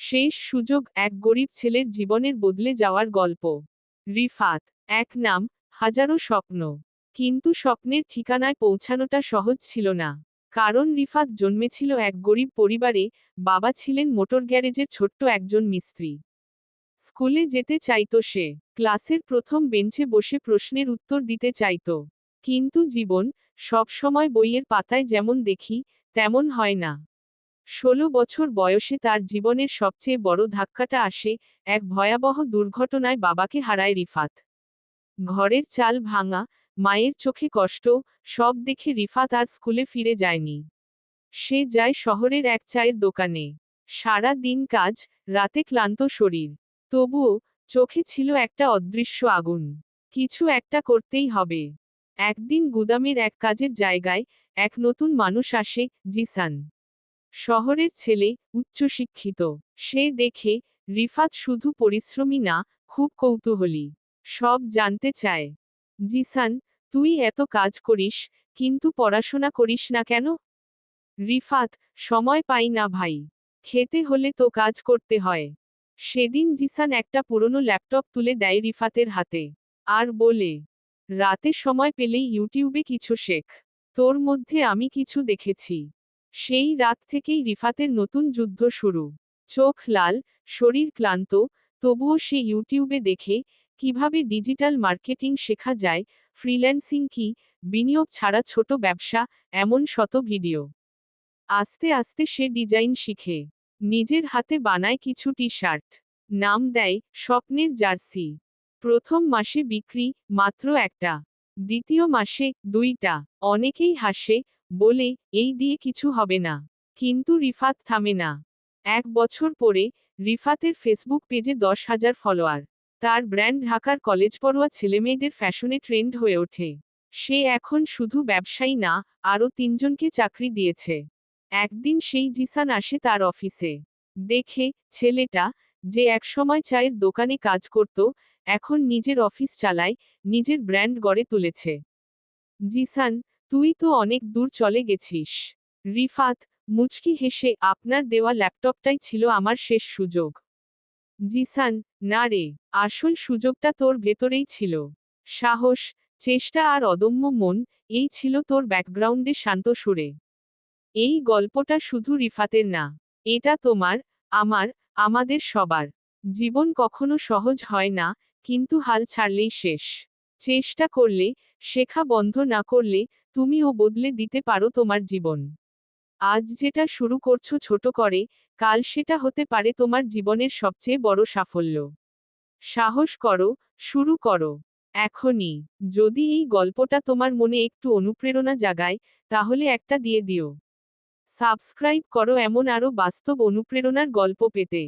শেষ সুযোগ এক গরিব ছেলের জীবনের বদলে যাওয়ার গল্প। রিফাত, এক নাম, হাজারো স্বপ্ন। কিন্তু স্বপ্নের ঠিকানায় পৌঁছানোটা সহজ ছিল না। কারণ রিফাত জন্মেছিল এক গরিব পরিবারে, বাবা ছিলেন মোটর গ্যারেজের ছোট্ট একজন মিস্ত্রি। স্কুলে যেতে চাইতো সে, ক্লাসের প্রথম বেঞ্চে বসে প্রশ্নের উত্তর দিতে চাইত। কিন্তু জীবন, সবসময় বইয়ের পাতায় যেমন দেখি, তেমন হয় না। ষোলো বছর বয়সে তার জীবনের সবচেয়ে বড় ধাক্কাটা আসে এক ভয়াবহ দুর্ঘটনায় বাবাকে হারায় রিফাত। ঘরের চাল ভাঙা, মায়ের চোখে কষ্ট, সব দেখে রিফাত আর স্কুলে ফিরে যায়নি। সে যায় শহরের এক চায়ের দোকানে। সারা দিন কাজ, রাতে ক্লান্ত শরীর। তবুও চোখে ছিল একটা অদৃশ্য আগুন। কিছু একটা করতেই হবে। একদিন গুদামের এক কাজের জায়গায় এক নতুন মানুষ আসে, জিসান। শহরের ছেলে উচ্চশিক্ষিত। সে দেখে রিফাত শুধু পরিশ্রমী না, খুব কৌতূহলী। সব জানতে চায়। জিসান, তুই এত কাজ করিস, কিন্তু পড়াশোনা করিস না কেন? রিফাত, সময় পাই না ভাই। খেতে হলে তো কাজ করতে হয়। সেদিন জিসান একটা পুরনো ল্যাপটপ তুলে দেয় রিফাতের হাতে। আর বলে, রাতে সময় পেলেই ইউটিউবে কিছু শেখ। তোর মধ্যে আমি কিছু দেখেছি। সেই রাত থেকেই রিফাতের নতুন যুদ্ধ শুরু। চোখ লাল, শরীর ক্লান্ত, তবুও সে ইউটিউবে দেখে কীভাবে ডিজিটাল মার্কেটিং শেখা যায়, ফ্রিল্যান্সিং কি, বিনিয়োগ ছাড়া ছোট ব্যবসা, এমন শত ভিডিও। আস্তে আস্তে সে ডিজাইন শিখে। নিজের হাতে বানায় কিছু টি শার্ট নাম দেয় স্বপ্নের জার্সি। প্রথম মাসে বিক্রি মাত্র একটা। দ্বিতীয় মাসে দুইটা। অনেকেই হাসে বলে, এই দিয়ে কিছু হবে না। কিন্তু রিফাত থামে না। এক বছর পরে, রিফাতের ফেসবুক পেজে দশ হাজার ফলোয়ার। তার ব্র্যান্ড ঢাকার কলেজ পড়ুয়া ছেলেমেয়েদের ফ্যাশনে ট্রেন্ড হয়ে ওঠে। সে এখন শুধু ব্যবসায়ী না, আরও তিনজনকে চাকরি দিয়েছে। একদিন সেই জিসান আসে তার অফিসে। দেখে, ছেলেটা, যে একসময় চায়ের দোকানে কাজ করত, এখন নিজের অফিস চালায়, নিজের ব্র্যান্ড গড়ে তুলেছে। জিসান তুই তো অনেক দূর চলে গেছিস। রিফাত, মুচকি হেসে আপনার দেওয়া ল্যাপটপটাই ছিল আমার শেষ সুযোগ। জিসান, না রে, আসল সুযোগটা তোর ভেতরেই ছিল। সাহস, চেষ্টা আর অদম্য মন, এই ছিল তোর ব্যাকগ্রাউন্ডে শান্ত সুরে। এই গল্পটা শুধু রিফাতের না, এটা তোমার, আমার, আমাদের সবার। জীবন কখনো সহজ হয় না, কিন্তু হাল ছাড়লেই শেষ। চেষ্টা করলে, শেখা বন্ধ না করলে তুমিও বদলে দিতে পারো তোমার জীবন। আজ যেটা শুরু করছ ছোট করে, কাল সেটা হতে পারে তোমার জীবনের সবচেয়ে বড় সাফল্য। সাহস করো, শুরু করো। এখনই, যদি এই গল্পটা তোমার মনে একটু অনুপ্রেরণা জাগায়, তাহলে একটা দিয়ে দিও। সাবস্ক্রাইব করো এমন আরও বাস্তব অনুপ্রেরণার গল্প পেতে।